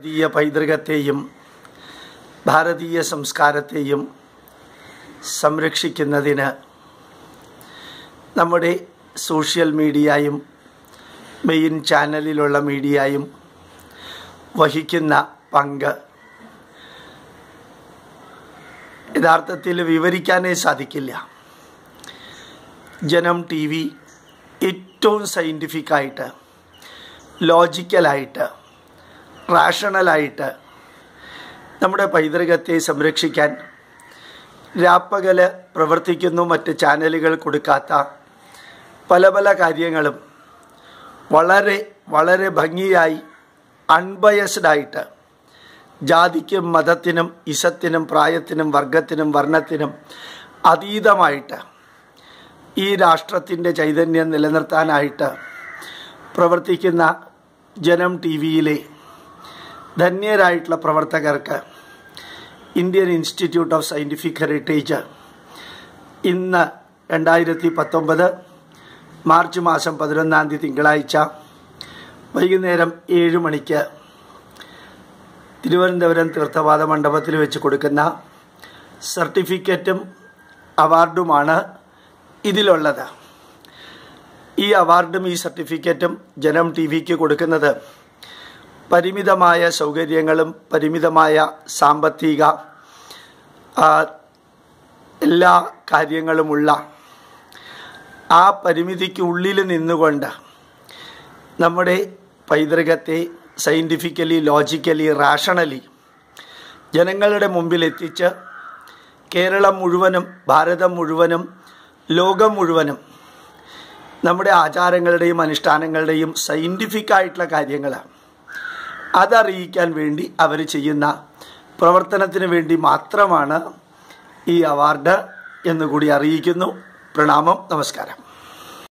ഭാരതീയ പൈതൃകത്തെയും ഭാരതീയ സംസ്കാരത്തെയും സംരക്ഷിക്കുന്നതിന് നമ്മുടെ സോഷ്യൽ മീഡിയയും മെയിൻ ചാനലിലുള്ള മീഡിയയും വഹിക്കുന്ന പങ്ക് യഥാർത്ഥത്തിൽ വിവരിക്കാനേ സാധിക്കില്ല. ജനം ടി വി ഏറ്റവും സയന്റിഫിക്കായിട്ട് ലോജിക്കലായിട്ട് റാഷണലായിട്ട് നമ്മുടെ പൈതൃകത്തെ സംരക്ഷിക്കാൻ രാപ്പകൽ പ്രവർത്തിക്കുന്നു മറ്റ് ചാനലുകൾ കൊടുക്കാത്ത പല പല കാര്യങ്ങളും വളരെ വളരെ ഭംഗിയായി അൺബയസ്ഡായിട്ട് ജാതിക്കും മതത്തിനും ഇസത്തിനും പ്രായത്തിനും വർഗത്തിനും വർണത്തിനും അതീതമായിട്ട് ഈ രാഷ്ട്രത്തിന്റെ ചൈതന്യം നിലനിർത്താനായിട്ട് പ്രവർത്തിക്കുന്ന ജനം ടി വിയിലെ ധന്യരായിട്ടുള്ള പ്രവർത്തകർക്ക് Indian Institute of Scientific Heritage ഇന്ന് രണ്ടായിരത്തി പത്തൊമ്പത് മാർച്ച് മാസം പതിനൊന്നാം തീയതി തിങ്കളാഴ്ച വൈകുന്നേരം ഏഴ് മണിക്ക് തിരുവനന്തപുരം തീർത്ഥവാദ മണ്ഡപത്തിൽ വെച്ച് കൊടുക്കുന്ന സർട്ടിഫിക്കറ്റും അവാർഡുമാണ് ഇതിലുള്ളത്. ഈ അവാർഡും ഈ സർട്ടിഫിക്കറ്റും ജനം ടി വിക്ക് കൊടുക്കുന്നത് പരിമിതമായ സൗകര്യങ്ങളും പരിമിതമായ സാമ്പത്തിക എല്ലാ കാര്യങ്ങളുമുള്ള ആ പരിമിതിക്കുള്ളിൽ നിന്നുകൊണ്ട് നമ്മുടെ പൈതൃകത്തെ സയന്റിഫിക്കലി ലോജിക്കലി റാഷണലി ജനങ്ങളുടെ മുമ്പിൽ എത്തിച്ച് കേരളം മുഴുവനും ഭാരതം മുഴുവനും ലോകം മുഴുവനും നമ്മുടെ ആചാരങ്ങളുടെയും അനുഷ്ഠാനങ്ങളുടെയും സയന്റിഫിക്കായിട്ടുള്ള കാര്യങ്ങളാണ്. അതറിയിക്കാൻ വേണ്ടി അവർ ചെയ്യുന്ന പ്രവർത്തനത്തിന് വേണ്ടി മാത്രമാണ് ഈ അവാർഡ് എന്നുകൂടി അറിയിക്കുന്നു. പ്രണാമം നമസ്കാരം.